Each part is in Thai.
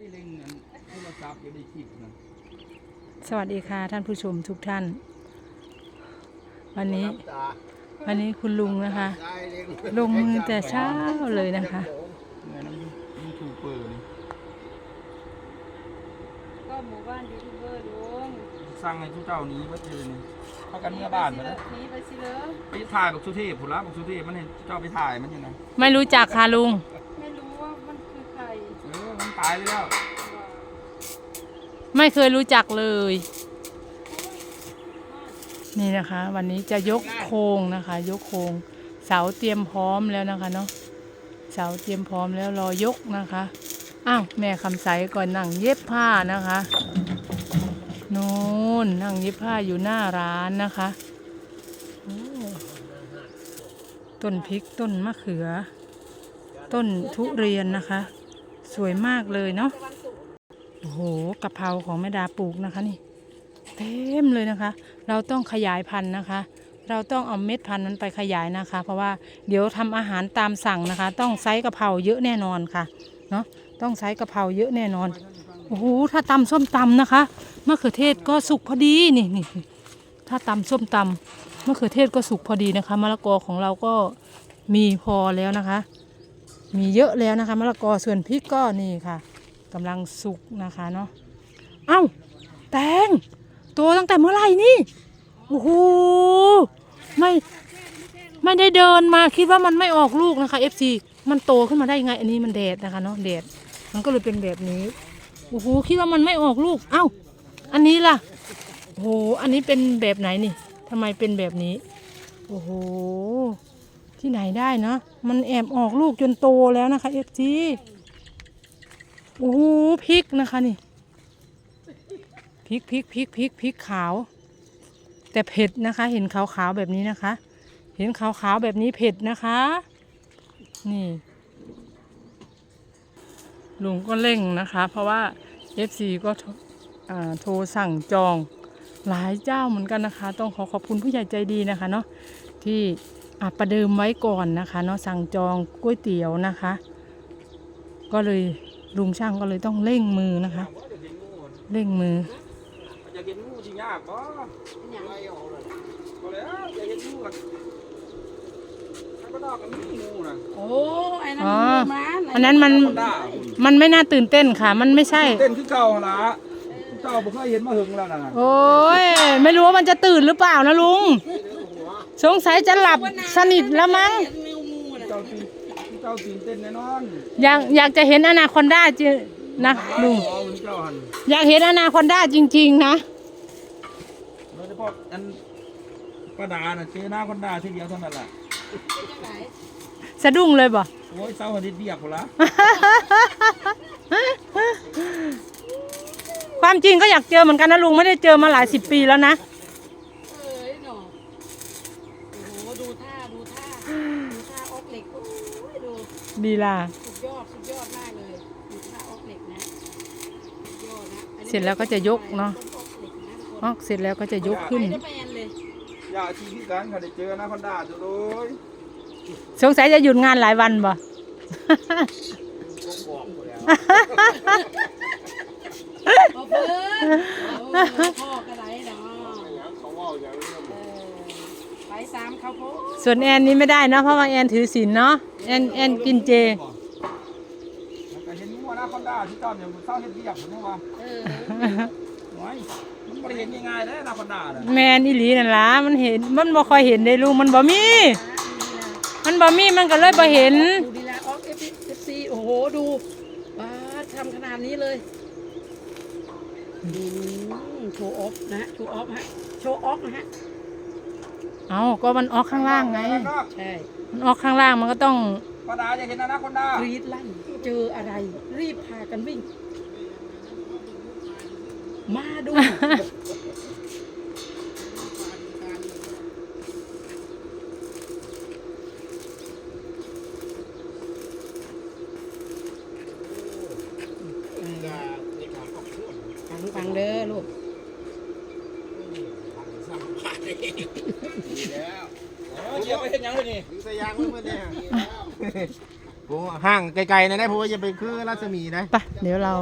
ไอ้เล็งอันโทรศัพท์อยู่ในคลิปนะสวัสดีค่ะท่านผู้ชมทุกท่าน วันนี้ วันนี้คุณลุงนะคะ ลงมือแต่เช้าเลยนะคะ เงินน้ำยูทูบเบอร์นี่ก็หมู่บ้านยูทูบเบอร์ลุงสั่งให้ทุกเจ้าหนี้ว่าเจอนี่พากันเมื่อบ้านมาแล้วหนีไปสิเลยไปถ่ายบอกสุเทพผุละบอกสุเทพมันเห็นเจ้าไปถ่ายมันยังไงไม่รู้จักค่ะลุง ไม่รู้ว่ามันคือใคร เออมัน ตายไปแล้ว ไม่เคยรู้จักเลย นี่นะคะ วันนี้จะยกโครงนะคะ ยกโครงเสาเตรียมพร้อมแล้วนะคะเนาะเสาเตรียมพร้อมแล้วรอยกนะคะอ้าวแม่คำใสก่อนนั่งเย็บผ้านะคะนู่นนั่งเย็บผ้าอยู่หน้าร้านนะคะต้นพริกต้นมะเขือ ต้นทุเรียนนะคะ สวยมากเลยเนาะโอ้โหกะเพราของแม่ดาปลูกนะคะนี่ เต็มเลยนะคะ เราต้องขยายพันธุ์นะคะ เราต้องเอาเม็ดพันธุ์นั้นไปขยายนะคะ เพราะว่าเดี๋ยวทำอาหารตามสั่งนะคะ ต้องไซส์กะเพราเยอะแน่นอนค่ะเนาะต้องไซส์กะเพราเยอะแน่นอนโอ้โหถ้าตำส้มตำนะคะมะเขือเทศก็สุกพอดีนี่นี่นี่ถ้าตำส้มตำมะเขือเทศก็สุกพอดีนะคะมะละกอของเราก็มีพอแล้วนะคะ มีเยอะแล้วนะคะมะละกอส่วนพริกก็นี่ค่ะกำลังสุกนะคะเนาะเอ้าแตงโตตั้งแต่เมื่อไหร่นี่โอ้โหไม่ไม่ได้เดินมาคิดว่ามันไม่ออกลูกนะคะ FC มันโตขึ้นมาได้ยังไง อันนี้มันแดดนะคะเนาะแดดมันก็เลยเป็นแบบนี้โอ้โหคิดว่ามันไม่ออกลูกเอ้า อันนี้ล่ะโอ้โหอันนี้เป็นแบบไหนนี่ทำไมเป็นแบบนี้ โอ้โห ที่ไหนได้เนาะมันแอบออกลูกจนโตแล้วนะคะ FC โอ้โหพริกนะคะนี่พริกพริกพริกพริกพริกขาว แต่เผ็ดนะคะ เห็นขาวๆแบบนี้นะคะ เห็นขาวๆแบบนี้เผ็ดนะคะ นี่ลุงก็เร่งนะคะ เพราะว่า FC ก็โทรอ่าโทรสั่งจองหลายเจ้าเหมือนกันนะคะ ต้องขอขอบคุณผู้ใหญ่ใจดีนะคะเนาะ ที่อะประเดิมไว้ก่อนนะคะเนาะสั่งจองก๋วยเตี๋ยวนะคะ ก็เลยลุงช่างก็เลยต้องเร่งมือนะคะว่าจะเห็นงูเร่งมืออยากเห็นงูสิยากบ่ไล่ออกเลยก็แล้วอยากเห็นงูกันถ้าก็ดอกกันมีงูนะโอ้ไอ้นั่นอ๋อหมู่บ้านอันนั้นมันคนด่าคุณมันไม่น่าตื่นเต้นค่ะ มันไม่ใช่ เต้นคือเก่าหั่นละเจ้าบ่เคยเห็นมาหึงแล้วนะโอ้ยไม่รู้ว่ามันจะตื่นหรือเปล่านะลุง สงสัยจะหลับสนิทแล้วมั้งงูงูน่ะเจ้าตื่นเจ้าตื่นเต้นแน่นอนอยากอยากจะเห็นอนาคอนด้าจริงนะลุงอ๋อคุณเจ้าหันอยากเห็นอนาคอนด้าจริง ๆ นะโดยเฉพาะอันป้าดาน่ะเจอหน้าคนด่าทีเดียวเท่านั้นแหละสะดุ้งเลยบ่โอ้ยเศร้าหันดิดเบียกพุ่นละความจริงก็อยากเจอเหมือนกันนะลุงไม่ได้เจอมาหลายสิบปีแล้วนะ เอ้ยหนอโอ้โหดูท่าดูท่าดูท่าออกเหล็กโอ้ย ดูดีล่ะ สุดยอด สุดยอดมากเลยดูท่าออกเหล็กนะสุดยอดนะอันนี้เสร็จแล้วก็จะยกเนาะต้ออกเหล็กนะทุกคนออกเสร็จแล้วก็จะยกขึ้น ไปได้แมนเลยอย่าทีพิการค่ะได้เจอหน้าคนด่าจุเลยสงสัยจะหยุดงานหลายวันบ่พอเพิ่นเอาพ่อกระไรเนาะเออ ไปสามเขาโพดส่วนแอนนี้ไม่ได้เนอะเพราะว่าแอนถือศีลเนาะแอนแอนกินเจ แล้วก็เห็นงูหน้าคนด่าที่เจ้าเนี่ยเศร้าเฮ็ดเบียกพุ่นนี่ว่าเออโอ้ยมันบ่ได้เห็นง่ายๆเด้หน้าคนด่าน่ะแมนอีหลีนั่นล่ะมันเห็นมันบ่ค่อยเห็นได้ลุงมันบ่มี มันบ่มีมันก็เลยบ่เห็น ดูดีละออกเอฟซีโอ้โหดูป้าดทำขนาดนี้เลยอืมโชว์ออฟนะฮะโชว์ออฟฮะโชว์ออฟนะฮะ เอาก็มันออกข้างล่างไงใช่มันออกข้างล่างมันก็ต้อง ป้าดาจะเห็นหน้าคนด่ากรีดลั่นเจออะไร รีบพากันวิ่ง มาดู ฟังฟังเด้อลูก เออเหยียบไปเฮ็ดหยังเลยนี่ ถึงสยางมันเนี่ย โอ้ห่างไกลๆนะได้เพราะว่าจะไปคือรัศมีนะไปเดี๋ยวเรา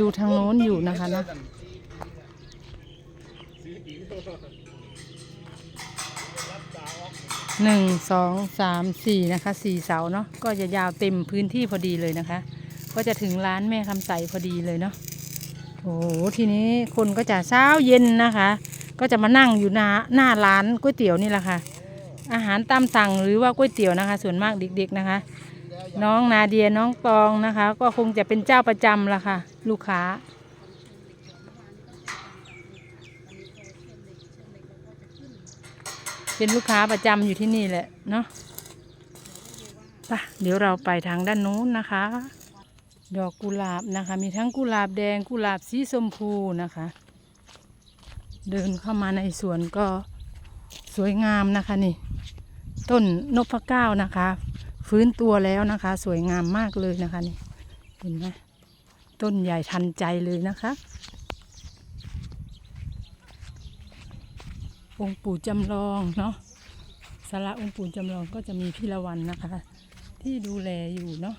ดูทางโน้นอยู่นะคะนะหนึ่งสองสามสี่นะคะสี่เสาเนาะก็จะยาวเต็มพื้นที่พอดีเลยนะคะ ก็จะถึงร้านแม่คำใสพอดีเลยเนาะโอ้โหทีนี้คนก็จะเช้าเย็นนะคะ ก็จะมานั่งอยู่หน้าหน้าร้านก๋วยเตี๋ยวนี่แหละค่ะ อาหารตามสั่งหรือว่าก๋วยเตี๋ยวนะคะ ส่วนมากเด็กๆนะคะ น้องนาเดียน้องตองนะคะ ก็คงจะเป็นเจ้าประจำละค่ะ ลูกค้า เป็นลูกค้าประจำอยู่ที่นี่แหละเนาะไปเดี๋ยวเราไปทางด้านนู้นนะคะ ดอกกุหลาบนะคะ มีทั้งกุหลาบแดงกุหลาบสีชมพูนะคะ เดินเข้ามาในสวนก็สวยงามนะคะนี่ ต้นนพเก้านะคะ ฟื้นตัวแล้วนะคะ สวยงามมากเลยนะคะนี่เห็นไหมต้นใหญ่ทันใจเลยนะคะ องค์ปู่จำลองเนาะสาระองค์ปู่จำลองก็จะมีพี่ละวันนะคะ ที่ดูแลอยู่เนาะ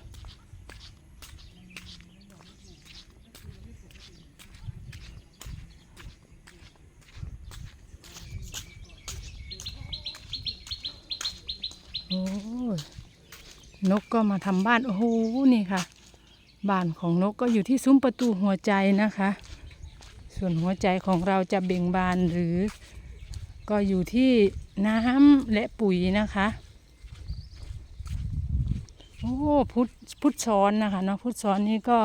นกก็มาทำบ้าน โอ้โห นี่ค่ะ บ้านของนกก็อยู่ที่ซุ้มประตูหัวใจนะคะ ส่วนหัวใจของเราจะเบ่งบานหรือ ก็อยู่ที่น้ำและปุ๋ยนะคะ โอ้พุทธพุทธซ้อนนะคะเนาะพุทธซ้อนนี้ก็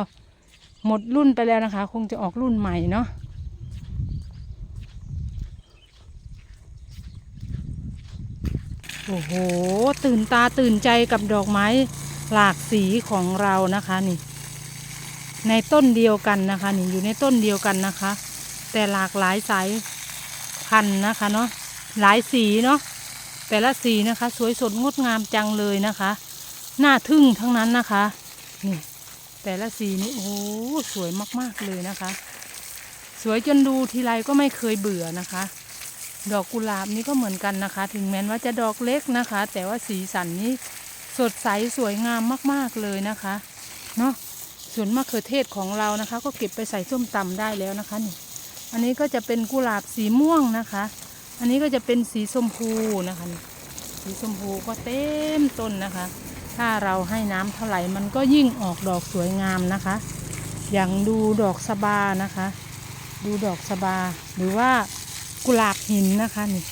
หมดรุ่นไปแล้วนะคะ คงจะออกรุ่นใหม่เนาะ โอ้โห ตื่นตาตื่นใจกับดอกไม้หลากสีของเรานะคะนี่ ในต้นเดียวกันนะคะนี่อยู่ในต้นเดียวกันนะคะ แต่หลากหลายสายพันธุ์นะคะเนาะหลายสีเนาะแต่ละสีนะคะ สวยสดงดงามจังเลยนะคะน่าทึ่งทั้งนั้นนะคะนี่แต่ละสีนี่โอ้สวยมากๆเลยนะคะ สวยจนดูทีไรก็ไม่เคยเบื่อนะคะ ดอกกุหลาบนี่ก็เหมือนกันนะคะ ถึงแม้ว่าจะดอกเล็กนะคะ แต่ว่าสีสันนี้สดใสสวยงามมากๆเลยนะคะเนาะส่วนมะเขือเทศของเรานะคะ ก็เก็บไปใส่ส้มตำได้แล้วนะคะนี่อันนี้ก็จะเป็นกุหลาบสีม่วงนะคะ อันนี้ก็จะเป็นสีชมพูนะคะนี่สีชมพูก็เต็มต้นนะคะ ถ้าเราให้น้ำเท่าไหร่มันก็ยิ่งออกดอกสวยงามนะคะ อย่างดูดอกสบานะคะ ดูดอกสบาหรือว่า กุหลาบหินนะคะนี่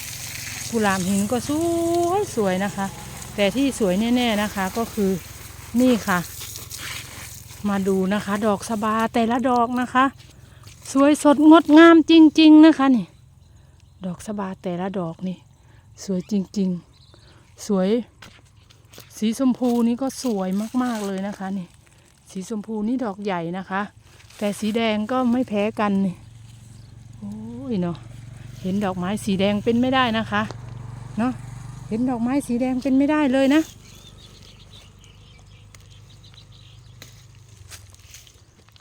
กุหลาบหินก็สวยสวยนะคะ แต่ที่สวยแน่ๆนะคะก็คือนี่ค่ะ มาดูนะคะ ดอกสบาแต่ละดอกนะคะ สวยสดงดงามจริง ๆนะคะนี่ ดอกสบาแต่ละดอกนี่ สวยจริง ๆ สวย สีชมพูนี่ก็สวยมากๆเลยนะคะนี่ สีชมพูนี่ดอกใหญ่นะคะ แต่สีแดงก็ไม่แพ้กันนี่โอ้ยเนาะ เห็นดอกไม้สีแดงเป็นไม่ได้นะคะเนาะเห็นดอกไม้สีแดงเป็นไม่ได้เลยนะ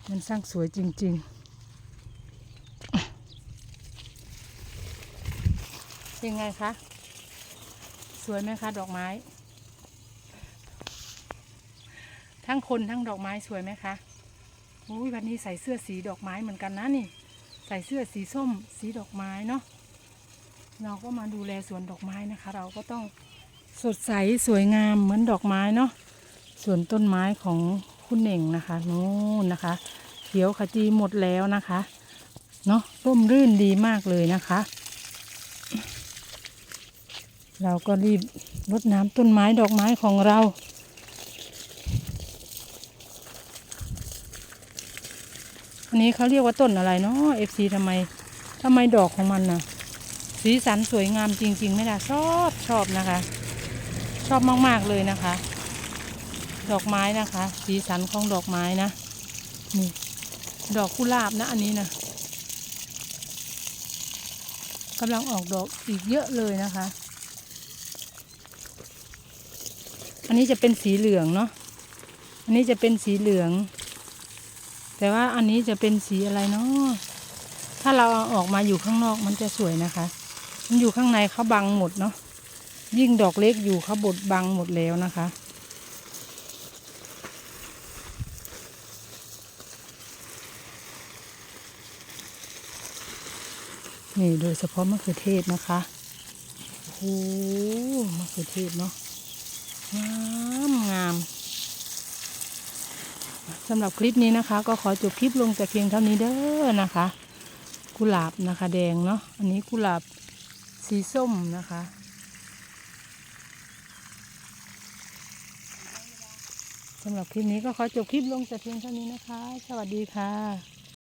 มันสร้างสวยจริง ๆ เป็นไงคะ สวยไหมคะ ดอกไม้ ทั้งคนทั้งดอกไม้สวยไหมคะอุ้ยวันนี้ใส่เสื้อสีดอกไม้เหมือนกันนะนี่ ใส่เสื้อสีส้มสีดอกไม้เนาะเราก็มาดูแลสวนดอกไม้นะคะ เราก็ต้องสดใสสวยงามเหมือนดอกไม้เนาะส่วนต้นไม้ของคุณเน่งนะคะนู่นนะคะ เขียวขจีหมดแล้วนะคะเนาะร่มรื่นดีมากเลยนะคะ เราก็รีบรดน้ำต้นไม้ดอกไม้ของเรา นนี้เขาเรียกว่าต้นอะไรเนาะเอฟซีทำไมทำไมดอกของมันน่ะ สีสันสวยงามจริงๆไม่ได้ชอบชอบนะคะ ชอบมากๆเลยนะคะ ดอกไม้นะคะ สีสันของดอกไม้นะนี่ดอกกุหลาบนะอันนี้นะกำลังออกดอกอีกเยอะเลยนะคะ อันนี้จะเป็นสีเหลืองเนาะ อันนี้จะเป็นสีเหลือง แต่ว่าอันนี้จะเป็นสีอะไรเนาะถ้าเราเอาออกมาอยู่ข้างนอกมันจะสวยนะคะ มันอยู่ข้างในเขาบังหมดเนาะยิ่งดอกเล็กอยู่เขาบดบังหมดแล้วนะคะ นี่โดยเฉพาะมะเขือเทศนะคะโอ้มะเขือเทศเนาะงามงาม สำหรับคลิปนี้นะคะ ก็ขอจบคลิปลงแต่เพียงเท่านี้เด้อนะคะ กุหลาบนะคะแดงเนาะอันนี้กุหลาบสีส้มนะคะสำหรับคลิปนี้ก็ขอจบคลิปลงแต่เพียงเท่านี้นะคะ สวัสดีค่ะ